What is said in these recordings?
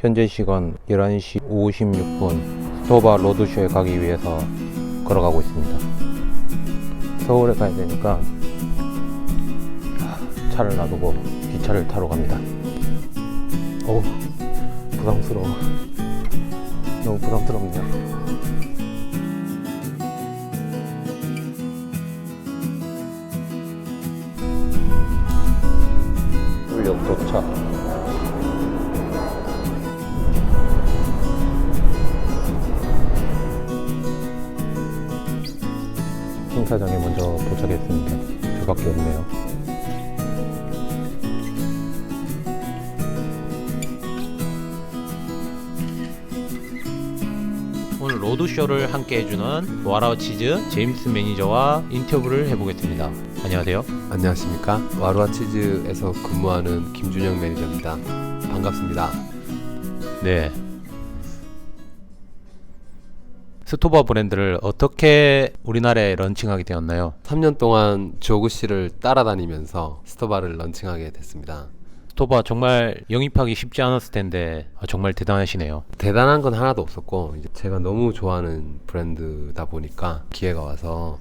현재 시간 11시 56분 스토바 로드쇼에 가기 위해서 걸어가고 있습니다. 서울에 가야 되니까 차를 놔두고 기차를 타러 갑니다. 어우, 부담스러워. 너무 부담스럽네요. 도착. 행사장에 먼저 도착했습니다. 저밖에 없네요. 오늘 로드쇼를 함께 해주는 와라치즈 제임스 매니저와 인터뷰를 해보겠습니다. 안녕하세요. 안녕하십니까 와루아 치즈에서 근무하는 김준영 매니저입니다. 반갑습니다. 네. 스토바 브랜드를 어떻게 우리나라에 런칭하게 되었나요? 3년 동안 조그 씨를 따라다니면서 스토바를 런칭하게 됐습니다. 스토바 정말 영입하기 쉽지 않았을 텐데 아, 정말 대단하시네요. 대단한 건 하나도 없었고 이제 제가 너무 좋아하는 브랜드다 보니까 기회가 와서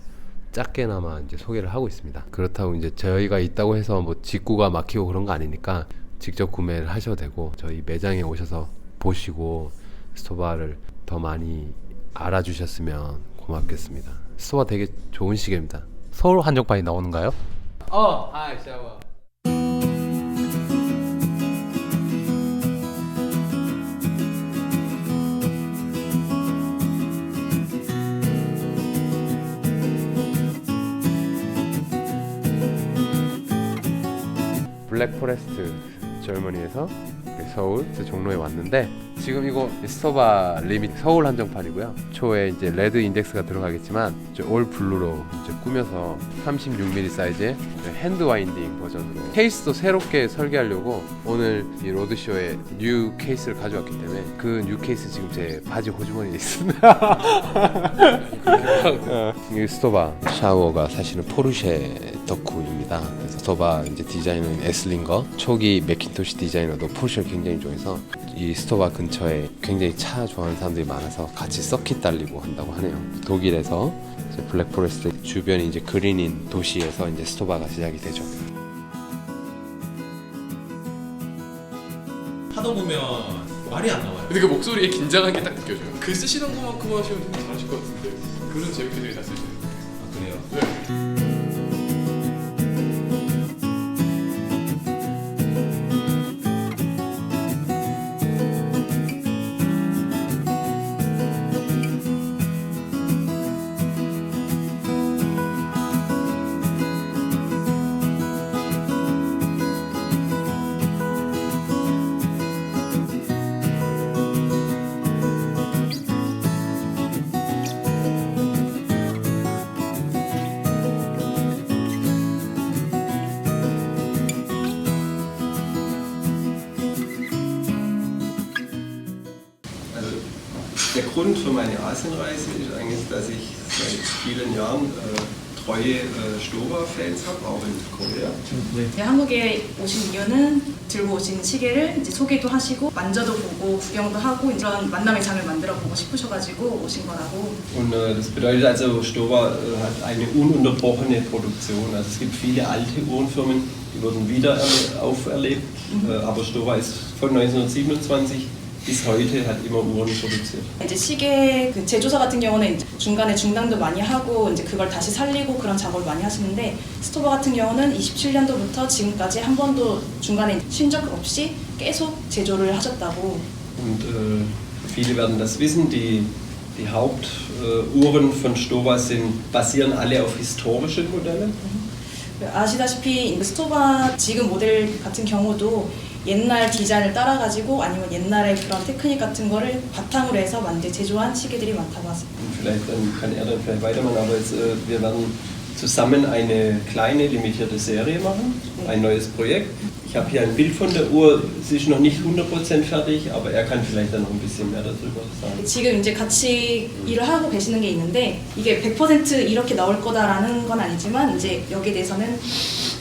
작게나마 이제 소개를 하고 있습니다. 그렇다고 이제 저희가 있다고 해서 뭐 직구가 막히고 그런 거 아니니까 직접 구매를 하셔도 되고 저희 매장에 오셔서 보시고 스토바를 더 많이 알아주셨으면 고맙겠습니다. 스토바 되게 좋은 시계입니다. 서울 한정판이 나오는가요? 어, 하이 샤워. 블랙 포레스트 젊은이에서 서울 그 종로에 왔는데 지금 이거 스토바 리밋 서울 한정판이고요. 초에 이제 레드 인덱스가 들어가겠지만 이제 올 블루로 이제 꾸며서 36mm 사이즈의 핸드 와인딩 버전으로 케이스도 새롭게 설계하려고 오늘 이 로드쇼에 뉴 케이스를 가져왔기 때문에 그 뉴 케이스 지금 제 바지 호주머니에 있습니다. 어, 이 스토바 샤워가 사실은 포르쉐 덕후입니다. 그래서 스토바 이제 디자이너인 에슬링거 초기 맥킨토시 디자이너도 포르쉐를 굉장히 좋아해서 이 스토바 근처에 굉장히 차 좋아하는 사람들이 많아서 같이 서킷 달리고 한다고 하네요. 독일에서 이제 블랙 포레스트 주변이 이제 그린인 도시에서 이제 스토바가 시작이 되죠. 하다 보면 말이 안 나와요. 근데 그 목소리에 긴장한 게 딱 느껴져요. 글 쓰시는 것만큼 하시면 되게 잘하실 것 같은데 글은 재밌게 되게 잘 쓰시네요. Grund für meine Asienreise ist eigentlich, dass ich seit vielen Jahren äh, treue äh, Stoba-Fans habe, auch in Korea. 네, 한국에 오신 이유는 들고 오신 시계를 이제 소개도 하시고 만져도 보고 구경도 하고 이런 만남의 장을 만들어 보고 싶으셔가지고 오신 거라고 Und äh, das bedeutet also, Stoba äh, hat eine ununterbrochene Produktion. Also es gibt viele alte Uhrenfirmen, die wurden wieder erle- auferlebt, äh, aber Stoba ist von 1927 bis heute hat immer Uhren produziert. 이제 시계 그 제조사 같은 경우는 이제 중간에 중단도 많이 하고 이제 그걸 다시 살리고 그런 작업을 많이 하시는데 스토바 같은 경우는 27년도부터 지금까지 한 번도 중간에 쉰 적 없이 계속 제조를 하셨다고 Und äh, viele werden das wissen, die, die Hauptuhren von Stoba sind, basieren alle auf historischen Modellen. 아시다시피 스토바 지금 모델 같은 경우도 옛날 디자인을 따라가지고 아니면 옛날의 그런 테크닉 같은 거를 바탕으로 해서 만들 제조한 시계들이 많다고. Und vielleicht kann er dann vielleicht weitermachen, aber jetzt, äh, wir werden zusammen eine kleine limitierte Serie machen, ein neues Projekt. Ich habe hier ein Bild von der Uhr, sie ist noch nicht 100% fertig, aber er kann vielleicht dann noch ein bisschen mehr darüber sagen. 지금 이제 같이 일을 하고 계시는 게 있는데 이게 100% 이렇게 나올 거다라는 건 아니지만 이제 여기에 대해서는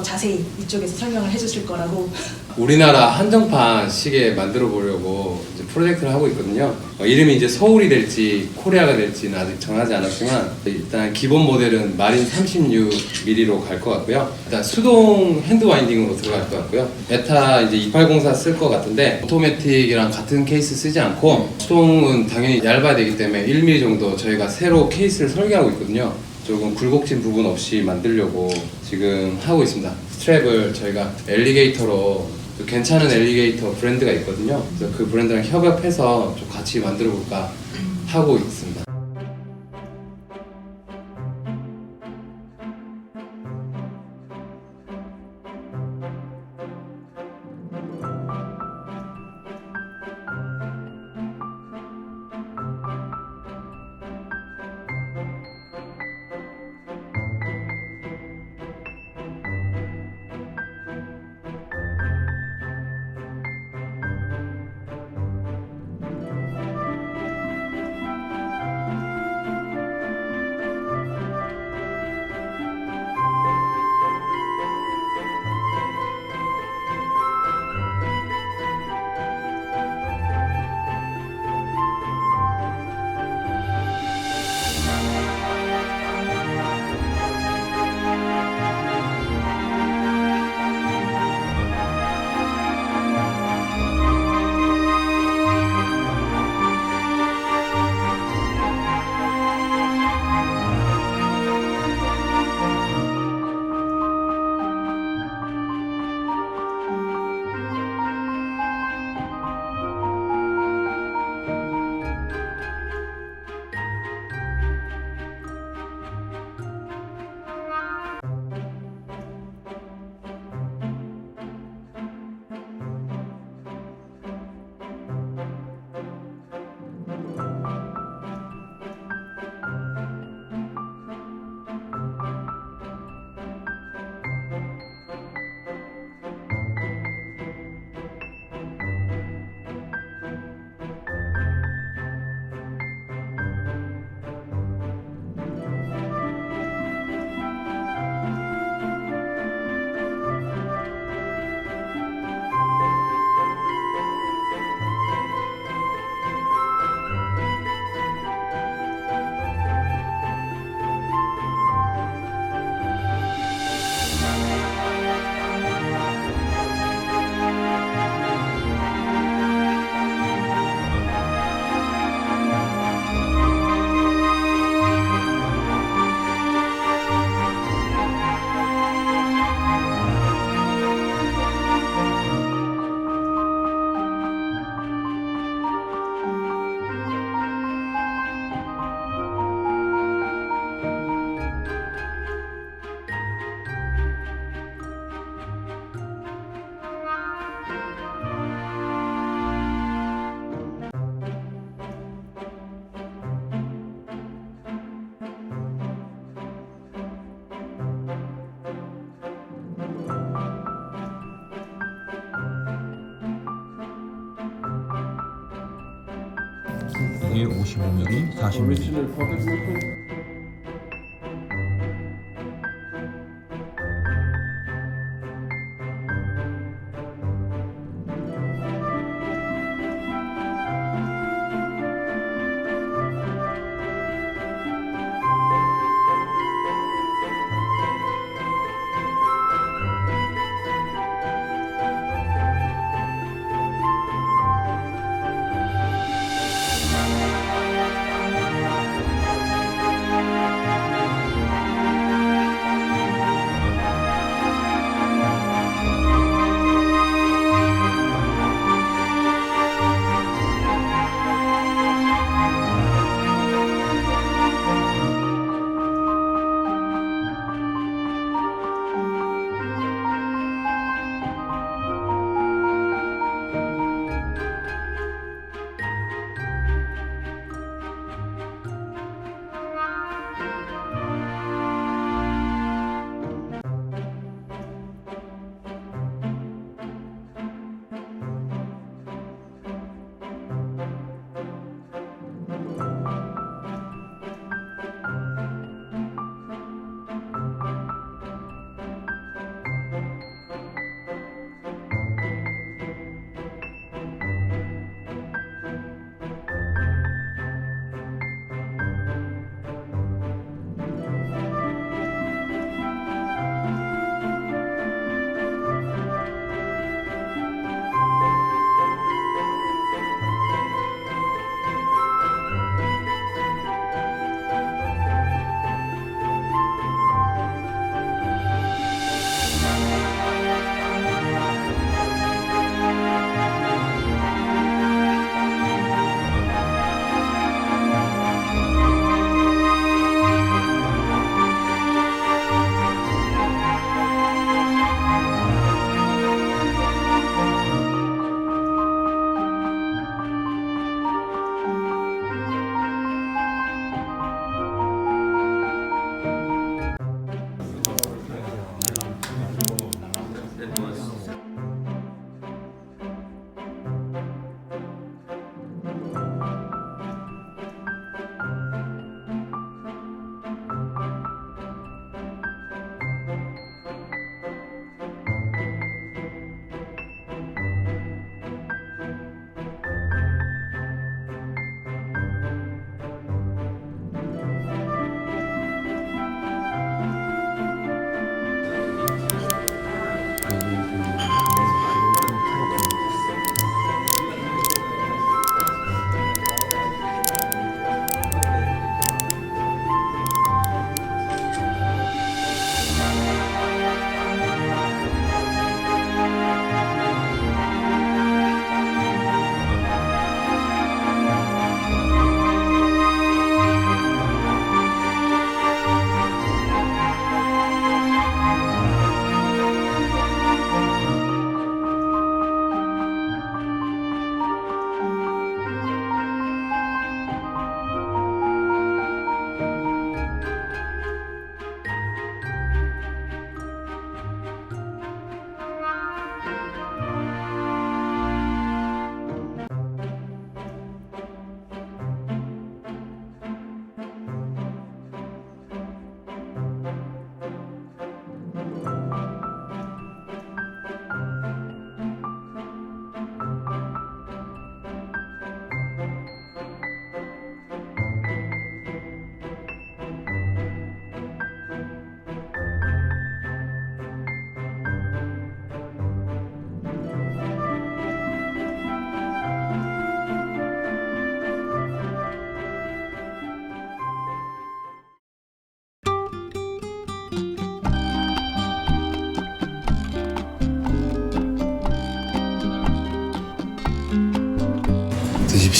자세히 이쪽에서 설명을 해주실 거라고 우리나라 한정판 시계 만들어 보려고 이제 프로젝트를 하고 있거든요. 어, 이름이 이제 서울이 될지 코리아가 될지는 아직 정하지 않았지만 일단 기본 모델은 마린 36mm로 갈 것 같고요. 일단 수동 핸드 와인딩으로 들어갈 것 같고요. 베타 이제 2804 쓸 것 같은데 오토매틱이랑 같은 케이스 쓰지 않고 수동은 당연히 얇아야 되기 때문에 1mm 정도 저희가 새로 케이스를 설계하고 있거든요. 조금 굴곡진 부분 없이 만들려고 지금 하고 있습니다. 스트랩을 저희가 엘리게이터로 또 괜찮은 엘리게이터 브랜드가 있거든요. 그래서 그 브랜드랑 협업해서 좀 같이 만들어 볼까 하고 있습니다. 이게 55mm, 40mm.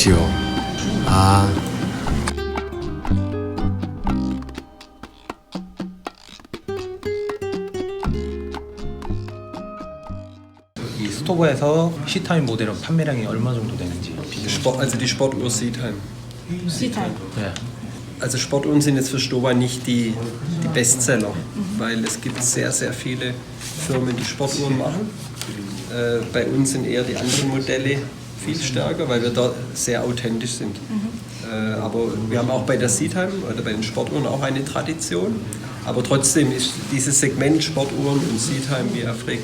드십시오. 아. 이 스토브에서 시타임 모델은 판매량이 얼마 정도 되는지 비교. Sport, also die Sportuhr Seedheim. C타임. 네. Also Sportuhren sind jetzt für Stoba nicht die, die Bestseller, weil es gibt sehr, sehr viele Firmen, die Sportuhren machen. Äh, bei uns sind eher die anderen Modelle viel stärker, weil wir da sehr authentisch sind. Äh, aber wir haben auch bei der Seedheim oder bei den Sportuhren auch eine Tradition. Aber trotzdem ist dieses Segment Sportuhren und Seedheim wie Afrik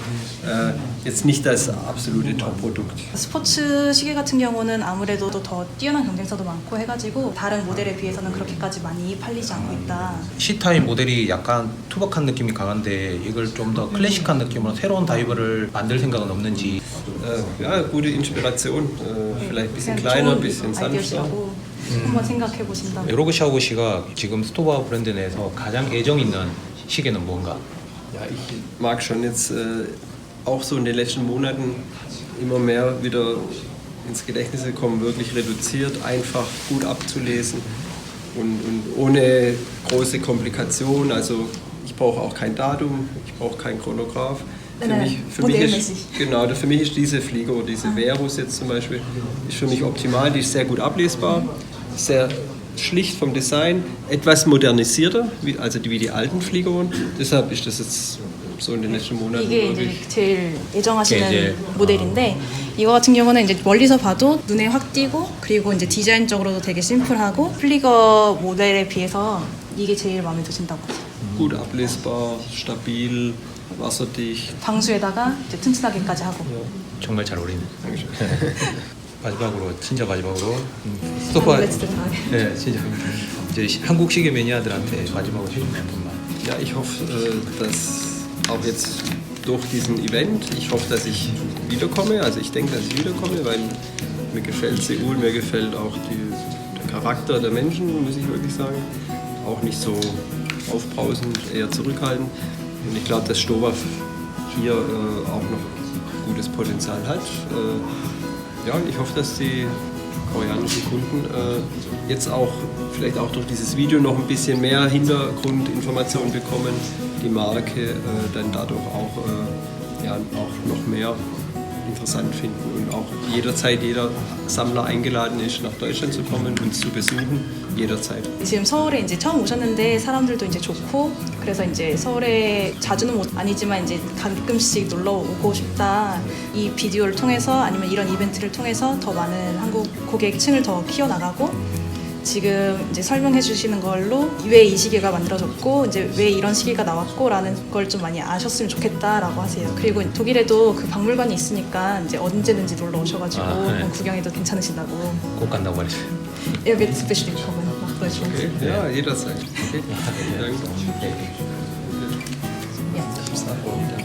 äh, jetzt nicht das absolute Top-Produkt. 스포츠 시계 같은 경우는 아무래도 더 뛰어난 경쟁사도 많고 해가지고 다른 모델에 비해서는 그렇게까지 많이 팔리지 않고 있다. 시타임 모델이 약간 투박한 느낌이 강한데 이걸 좀 더 클래식한 느낌으로 새로운 다이버를 만들 생각은 없는지 Äh, ja, gute Inspiration. Äh, vielleicht ein bisschen 그냥 kleiner, ein 좋은 bisschen sanfter. 아이디어시라고 한번 생각해 보신다면 요로그샤우 씨가 지금 스토바 브랜드 내에서 가장 애정 있는 시계는 뭔가? Ja, ich mag schon jetzt äh, auch so in den letzten Monaten immer mehr wieder ins Gedächtnis gekommen, wirklich reduziert, einfach gut abzulesen und, und ohne große Komplikationen. Also ich brauche auch kein Datum, ich brauche kein Chronograph. Für Nein, nein, mich, für mich ist, modellmäßig. genau, für mich ist diese Flieger, diese Verus jetzt zum Beispiel, ist für mich optimal. Die ist sehr gut ablesbar, sehr schlicht vom Design, etwas modernisierter, wie, also die, wie die alten Fliegerohren. Deshalb ist das jetzt so in den letzten Monaten 이게 이제 wirklich 제일 애정하시는 이게 이제, 모델인데 이거 같은 경우는 이제 멀리서 봐도 눈에 확 띄고 그리고 이제 디자인적으로도 되게 심플하고 플리거 모델에 비해서 이게 제일 마음에 드신다고 하세요. gut ablesbar, stabil, wasserdicht. 방수에다가 이제 튼튼하게까지 하고 정말 잘 어울리네. 마지막으로 진짜 마지막으로 음, 스토바 튼튼하게. 네 진짜 이제 시- 한국 시계 매니아들한테 마지막으로 해주는 한 분만. Ja, ich hoffe, äh, dass auch jetzt durch diesen Event, ich hoffe, dass ich wiederkomme. Also ich denke, dass ich wiederkomme, weil mir gefällt Seoul, mir gefällt auch die, der Charakter der Menschen, muss ich wirklich sagen. Auch nicht so aufbrausend, eher zurückhaltend. Und ich glaube, dass Stoba hier äh, auch noch gutes Potenzial hat. Äh, ja, ich hoffe, dass die koreanischen Kunden äh, jetzt auch vielleicht auch durch dieses Video noch ein bisschen mehr Hintergrundinformationen bekommen, die Marke äh, dann dadurch auch, äh, ja, auch noch mehr interessant finden und auch jederzeit jeder Sammler eingeladen ist, nach Deutschland zu kommen, uns zu besuchen, jederzeit. 지금 서울에 이제 처음 오셨는데 사람들도 이제 좋고 그래서 이제 서울에 자주는 못 아니지만 이제 가끔씩 놀러 오고 싶다 이 비디오를 통해서 아니면 이런 이벤트를 통해서 더 많은 한국 고객층을 더 키워 나가고 지금 이제 설명해 주시는 걸로 왜 이 시계가 만들어졌고 이제 왜 이런 시계가 나왔고라는 걸 좀 많이 아셨으면 좋겠다라고 하세요. 그리고 독일에도 그 박물관이 있으니까 이제 언제든지 놀러 오셔가지고 아, 네. 구경해도 괜찮으신다고. 꼭 간다고 말했어요. Wird bestimmt kommen nach Deutschland. Okay? Ja, jederzeit. Okay. Vielen Dank. Ja. Bis nachher wieder.